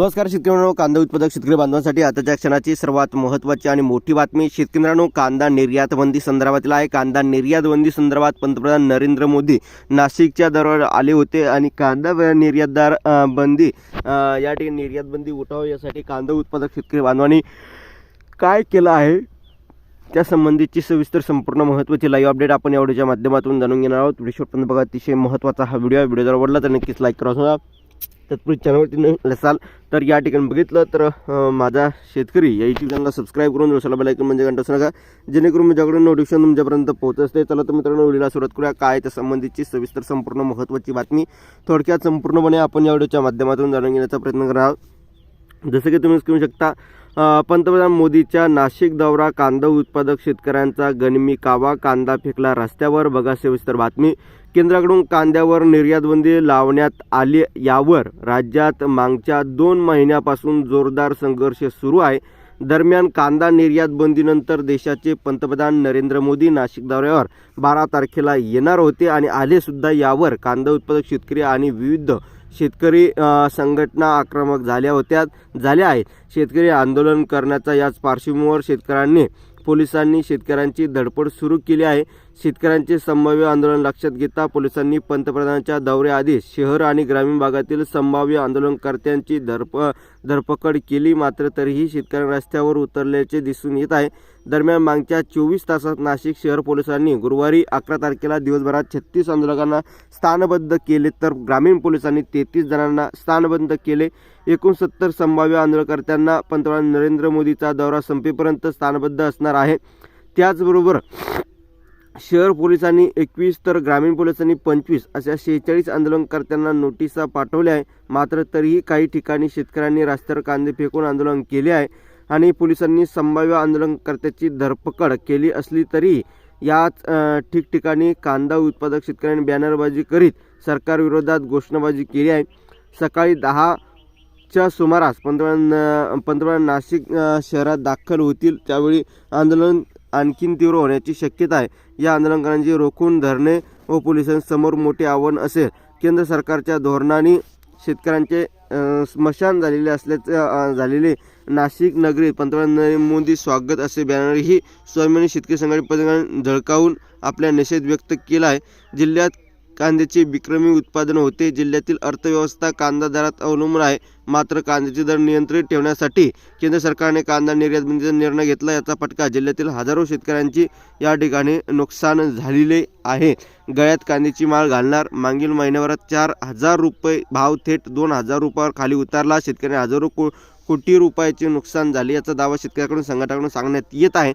नमस्कार शेतकरी मित्रांनो कांदा उत्पादक शेतकरी बांधवांसाठी आताच्या क्षणाची सर्वात महत्त्वाची आणि मोठी बातमी. शेतकरी मित्रांनो कांदा निर्यात बंदी संदर्भातील आहे. कांदा निर्यात बंदी संदर्भात पंतप्रधान नरेंद्र मोदी नाशिकच्या दरबार आले होते आणि कांदा निर्यातदार बंदी या ठिकाणी निर्यात बंदी उठाव यासाठी कांदा उत्पादक शेतकरी बांधवांनी काय केलं आहे? त्या संबंधीची सविस्तर संपूर्ण महत्त्वाची लाईव्ह अपडेट आपण या व्हिडिओच्या माध्यमातून जाणून घेणार आहोत. व्हिडिओ शेवटपर्यंत बघा अतिशय महत्त्वाचा हा व्हिडिओ आहे. व्हिडिओ जर आवडला तर नक्कीच लाईक करा. तत्पूर्वी चॅनलवरती नवीन असाल तर या ठिकाणी बघितलं तर माझा शेतकरी या यूट्यूब चॅनलला सबस्क्राईब करून रोसाला बेलायकन म्हणजे घंटा असू नका. जेणेकरून माझ्याकडून नोटिफिकेशन तुमच्यापर्यंत पोहोचत. असते चला तर मित्रांनो व्हिडिओला सुरुवात करूया. काय त्या संबंधीची सविस्तर संपूर्ण महत्त्वाची बातमी. थोडक्यात संपूर्णपणे आपण या व्हिडिओच्या माध्यमातून जाणून घेण्याचा प्रयत्न करा जसं की तुम्ही स्क्रीन शकता पंतप्रधान मोदीच्या नाशिक दौरा कांदा उत्पादक शेतकऱ्यांचा गनिमी कावा कांदा फेकला रस्त्यावर. बघा सविस्तर बातमी. केंद्राकडून कांद्यावर निर्यातबंदी लावण्यात आली यावर राज्यात मागच्या दोन महिन्यापासून जोरदार संघर्ष सुरू आहे. दरम्यान कांदा निर्यात बंदीनंतर देशाचे पंतप्रधान नरेंद्र मोदी नाशिक दौऱ्यावर बारा तारखेला येणार होते आणि आलेसुद्धा यावर कांदा उत्पादक शेतकरी आणि विविध शेतकरी संघटना आक्रमक झाल्या होत्या झाल्या आहेत. शेतकरी आंदोलन करण्याचा याच पार्श्वभूमीवर शेतकऱ्यांनी पोलिसांनी शेतकऱ्यांची धडपड सुरू केली आहे. शेतकऱ्यांचे संभाव्य आंदोलन लक्षात घेता पोलिसांनी पंतप्रधानांच्या दौऱ्याआधी शहर आणि ग्रामीण भागातील संभाव्य आंदोलनकर्त्यांची धरप धरपकड केली. मात्र तरीही शेतकरी रस्त्यावर उतरल्याचे दिसून येत आहे. दरम्यान मागच्या चोवीस तासात नाशिक शहर पोलिसांनी गुरुवारी अकरा तारखेला दिवसभरात छत्तीस आंदोलकांना स्थानबद्ध केले तर ग्रामीण पोलिसांनी तेहतीस जणांना स्थानबद्ध केले. एकोणसत्तर संभाव्य आंदोलनकर्त्यांना पंतप्रधान नरेंद्र मोदीचा दौरा संपेपर्यंत स्थानबद्ध असणार आहे. त्याचबरोबर शहर पोलिसांनी एकवीस तर ग्रामीण पोलिसांनी पंचवीस अशा शेहेचाळीस आंदोलनकर्त्यांना नोटिसा पाठवल्या आहे मात्र तरीही काही ठिकाणी शेतकऱ्यांनी रस्त्यावर कांदे फेकून आंदोलन केले आहे आणि पोलिसांनी संभाव्य आंदोलनकर्त्याची धरपकड केली असली तरी याच ठिकठिकाणी कांदा उत्पादक शेतकऱ्यांनी बॅनरबाजी करीत सरकारविरोधात घोषणाबाजी केली आहे. सकाळी दहाच्या सुमारास पंतप्रधान पंतप्रधान नाशिक शहरात दाखल होतील. त्यावेळी आंदोलन आणखीन तीव्र होण्याची शक्यता आहे. या आंदोलनकारांची रोखून धरणे व पोलिसांसमोर मोठे आव्हान असेल. केंद्र सरकारच्या धोरणाने शेतकऱ्यांचे स्मशान झालेले असल्याचे झालेले नाशिक नगरीत पंतप्रधान नरेंद्र मोदी स्वागत असे बॅनरही स्वाभिमानी शेतकरी संघटने पथकाने झळकावून आपला निषेध व्यक्त केला आहे. जिल्ह्यात कांद्याचे विक्रमी उत्पादन होते. जिल्ह्यातील अर्थव्यवस्था कांदा दरात अवलंबून आहे. मात्र कांद्याचे दर नियंत्रित ठेवण्यासाठी केंद्र सरकारने कांदा निर्यात बंदीचा निर्णय घेतला. याचा फटका जिल्ह्यातील हजारो शेतकऱ्यांची या ठिकाणी नुकसान झालेले आहे. गळ्यात कांद्याची माळ घालणार मागील महिन्याभरात चार हजार रुपये भाव थेट दोन हजार रुपयावर खाली उतारला. शेतकऱ्यांनी हजारो को कोटी रुपयाचे नुकसान झाले याचा दावा शेतकऱ्याकडून संघटनाकडून सांगण्यात येत आहे.